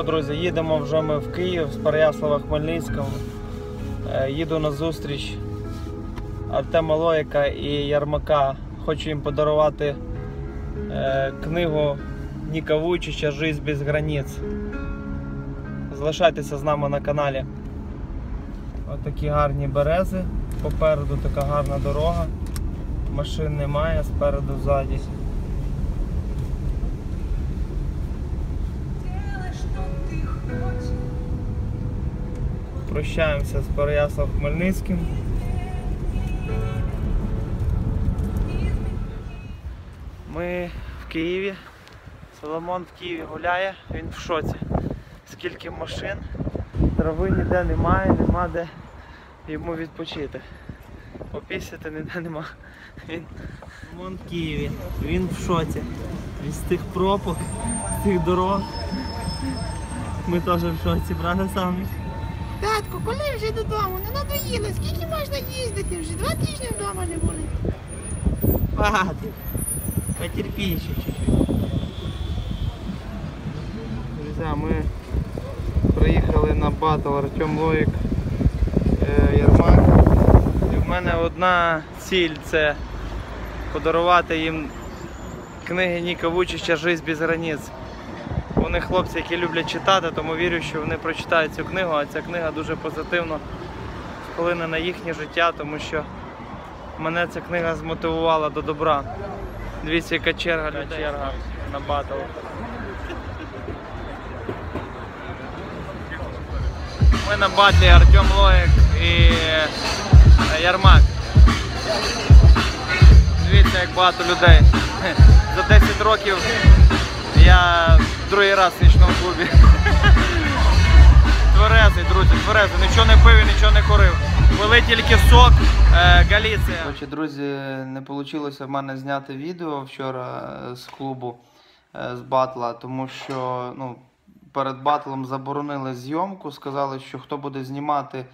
що, друзі, їдемо вже ми в Київ з Переяслава Хмельницького. Е, Їду на зустріч Артема Лоїка і Ярмака. Хочу їм подарувати е, книгу Ніка Вуйчича Жизнь без границь. Залишайтеся з нами на каналі. Ось такі гарні берези. Попереду така гарна дорога. Машин немає, спереду ззаді. Прощаємося з Переяслав Хмельницьким. Ми в Києві. Соломон в Києві гуляє, він в шоці. Скільки машин, трави ніде немає, нема де йому відпочити. Попісяти ніде нема. Він Соломон в Києві, він в шоці. Від тих пробок, з тих дорог. Ми теж в шоці, правда самі? Татко, коли вже додому? Не надоїло, скільки можна їздити? Вже два тижні вдома не були. Багато. Потерпи ще чуть-чуть. Друзі, ми приїхали на батл Артем Лоїк е, Ярмак. І в мене одна ціль це подарувати їм книги Ніка Вучича Жизнь без границь. Вони хлопці, які люблять читати, тому вірю, що вони прочитають цю книгу, а ця книга дуже позитивно вплине на їхнє життя, тому що мене ця книга змотивувала до добра. Дивіться, яка черга людей. черга на батл. Ми на батлі Артем Лоїк і е, Ярмак. Дивіться, як багато людей. За 10 років я другий раз в нічному клубі. Тверезий, друзі, тверезий. Нічого не пив і нічого не курив. Пили тільки сок е, Галіція. Коротше, друзі, не вийшло в мене зняти відео вчора е, з клубу е, з батла, тому що ну, перед батлом заборонили зйомку, сказали, що хто буде знімати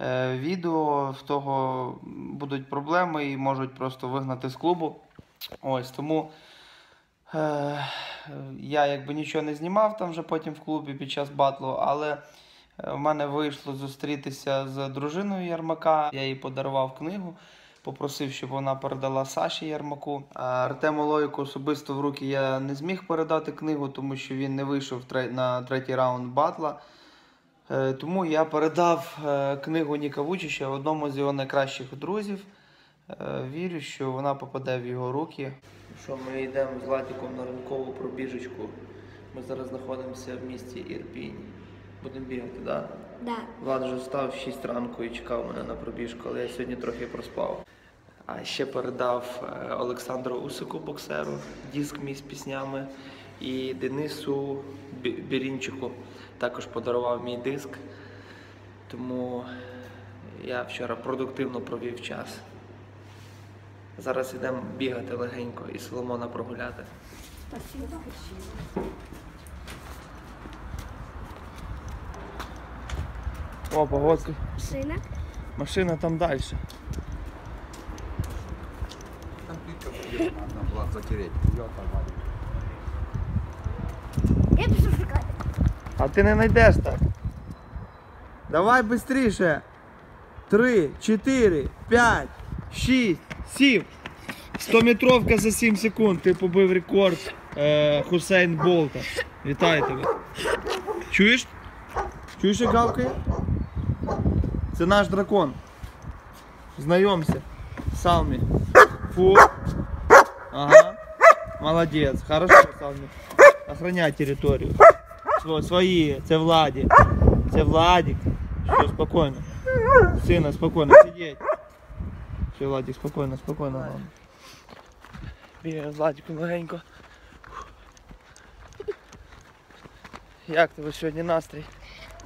е, відео, в того будуть проблеми і можуть просто вигнати з клубу. Ось тому. Е, я якби нічого не знімав там вже потім в клубі під час батлу, але е, в мене вийшло зустрітися з дружиною Ярмака. Я їй подарував книгу, попросив, щоб вона передала Саші Ярмаку. А Артему Лойку особисто в руки я не зміг передати книгу, тому що він не вийшов на третій раунд батла. Е, Тому я передав е, книгу Ніка Вучича одному з його найкращих друзів. Е, Вірю, що вона попаде в його руки. Що ми йдемо з Владиком на ранкову пробіжечку. Ми зараз знаходимося в місті Ірпінь. Будемо бігати, так? Да? Да. Влад вже встав в 6 ранку і чекав мене на пробіжку, але я сьогодні трохи проспав. А ще передав е, Олександру Усику, боксеру, диск мій з піснями. І Денису Бі- Бірінчику також подарував мій диск. Тому я вчора продуктивно провів час. Зараз йдемо бігати легенько і Соломона прогуляти. Спасибо. О, погодка. Сина? Машина там далі. Там плитка надо было затереть. Я пишу шукати. А ти не знайдеш так. Давай швидше. Три, чотири, п'ять, шість, сім. 100-метровка за 7 секунд. Ти побив рекорд е, Хусейн Болта. Вітаю тебе. Чуєш? Чуєш, як гавкає? Це наш дракон. Знайомся. Салмі. Фу. Ага. Молодець. Хорошо, Салмі. Охраняй територію. Свої, це Владі. Це Владик. Все, спокійно. Сина, спокійно. Все, Владик, спокійно, спокійно. ладно. Бігаю з Владиком легенько. Як тебе сьогодні настрій?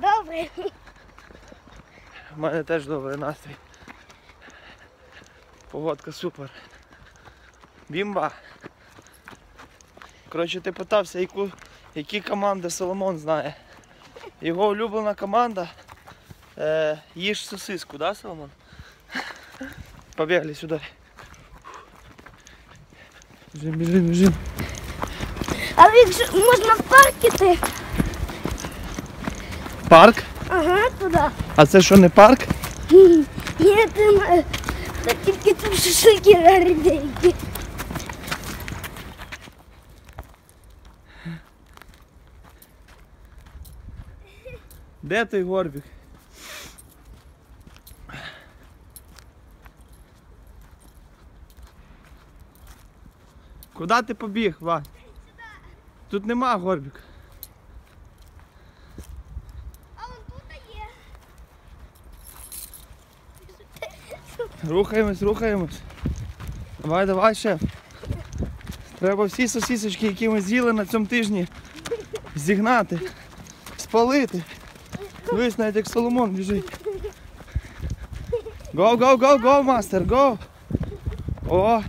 Добре. У мене теж добрий настрій. Погодка супер. Бімба. Коротше, ти питався, яку, які команди Соломон знає. Його улюблена команда е, їж сосиску, да, Соломон? Побегали сюда. Бежим, бежим, бежим. А ведь же можно в парке ты? Парк? Ага, туда. А це що не парк? Нет, це только тут шашлики гарненькі. Де той горбик? Куди ти побіг, Ва? Тут нема горбика. А вон тут є. Рухаємось, рухаємось. Давай, давай, шеф. Треба всі сосісочки, які ми з'їли на цьому тижні, зігнати, спалити. Дивись, навіть як Соломон біжить. Go, go, go, go, мастер, go. О.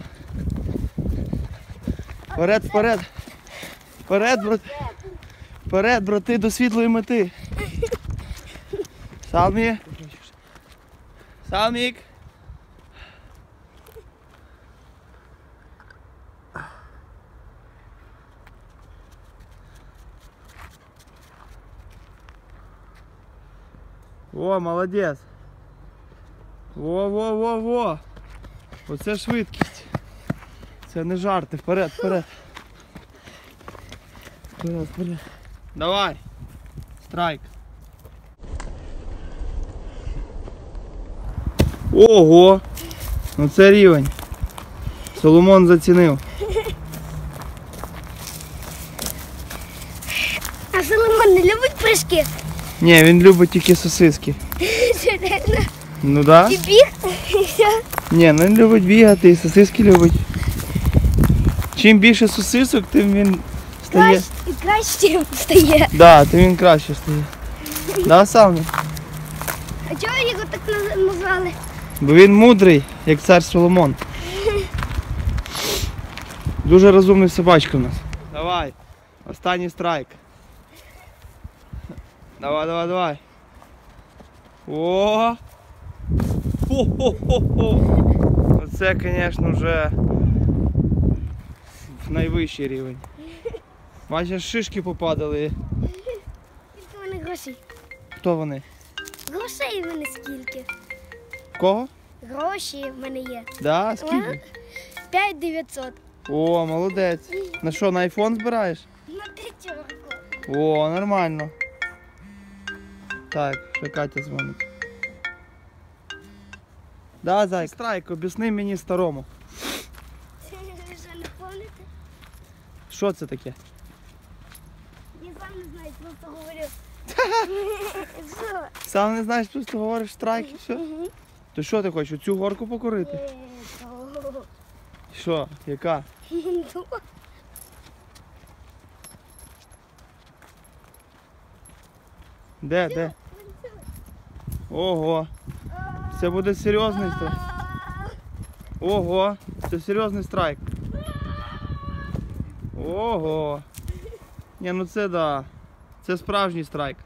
Вперед, вперед. Вперед, брат. Вперед, брати, до світлої мети. Салмі. Салмік. О, молодець. Во, во, во, во. Оце швидкість. Це не жарти. Вперед, вперед. Вперед, вперед. Давай. Страйк. Ого! Ну це рівень. Соломон зацінив. А Соломон не любить пиріжки? Ні, він любить тільки сосиски. Серйозно? Ну да? І біг? І. Ні, ну він любить бігати і сосиски любить. Чим більше сосисок, тим він стає. Краще, стає. Да, тим він краще стає. Да, Савні? А чого його так назвали? Бо він мудрий, як цар Соломон. Дуже розумний собачка в нас. Давай. Останній страйк. Давай, давай, давай. О! Хо-хо-хо-хо! Оце, звісно, вже найвищий рівень. Бачиш, шишки попадали. Скільки в мене грошей? Хто вони? Грошей в мене скільки? Кого? Гроші в мене є. Да, скільки? 5 900. О, молодець. На що, на айфон збираєш? На п'ятерку. О, нормально. Так, ще Катя дзвонить. Да, зайка. Страйк, об'ясни мені старому. Ви що не помните? Що це таке? Я сам не знаю, просто говорю. Сам не знаєш, просто говориш страйк і все. То що ти хочеш, цю горку покорити? Е. Що? Яка? Де, де? Ого. Це буде серйозний страйк. Ого, це серйозний страйк. Ого. Ні, ну це да. Це справжній страйк.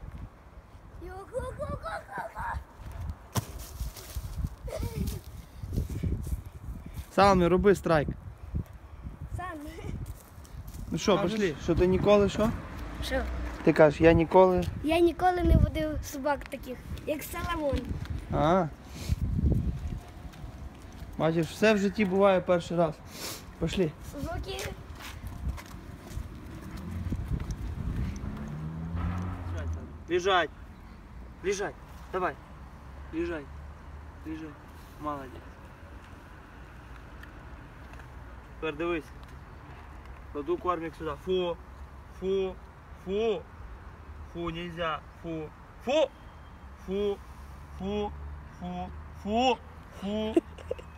Йо-хо-хо-хо-хо. Самі роби страйк. Сам. Ну що, пошли. Що ти ніколи що? Що? Ти кажеш, я ніколи. Я ніколи не водив собак таких, як Соломон. А. Бачиш, все в житті буває перший раз. Пошли. Сузуки. Лежать. Лежать. Давай. Лежать. Лежать. Молодець. Тепер дивись. Кладу кормик сюди. Фу. Фу. Фу. Фу, нельзя. Фу. Фу. Фу. Фу. Фу. Фу. Фу.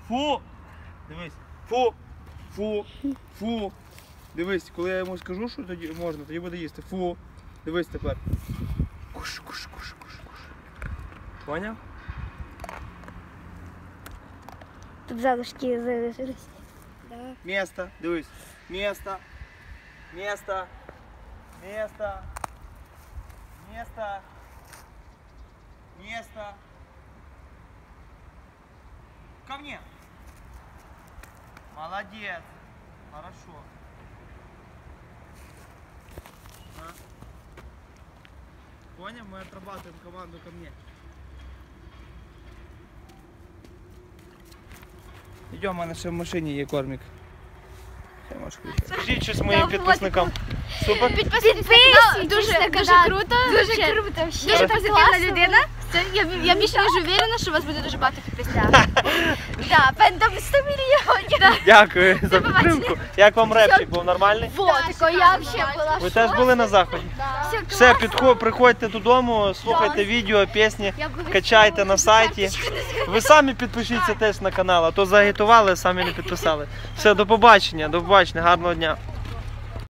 Фу. Дивись. Фу. Фу. Фу. Дивись, коли я йому скажу, що тоді можна, тоді буде їсти. Фу. Дивись тепер. кушай, кушай, кушай, кушай, кушай. Понял? Тут задушки завершились. Да. Место, дусь. Место. Место. Место. Место. Место. Ко мне. Молодец. Хорошо. А? Понял? Мы отрабатываем команду ко мне. Йдемо, в мене ще в машині є кормік. Ще можеш включити. Скажіть щось моїм підписникам. Супер. Канал, дуже, дуже круто. Дуже круто. Дуже позитивна людина. Це, я, я більше ніж уверена, що у вас буде дуже багато підписників. Так, пендом 100 мільйонів. Дякую за підтримку. Як вам репчик був нормальний? Фотико, я взагалі була Ви теж були на заході? Все, приходьте додому, слухайте відео, пісні, качайте на сайті. Ви самі підпишіться теж на канал, а то загітували, самі не підписали. Все, до побачення, до побачення, гарного дня.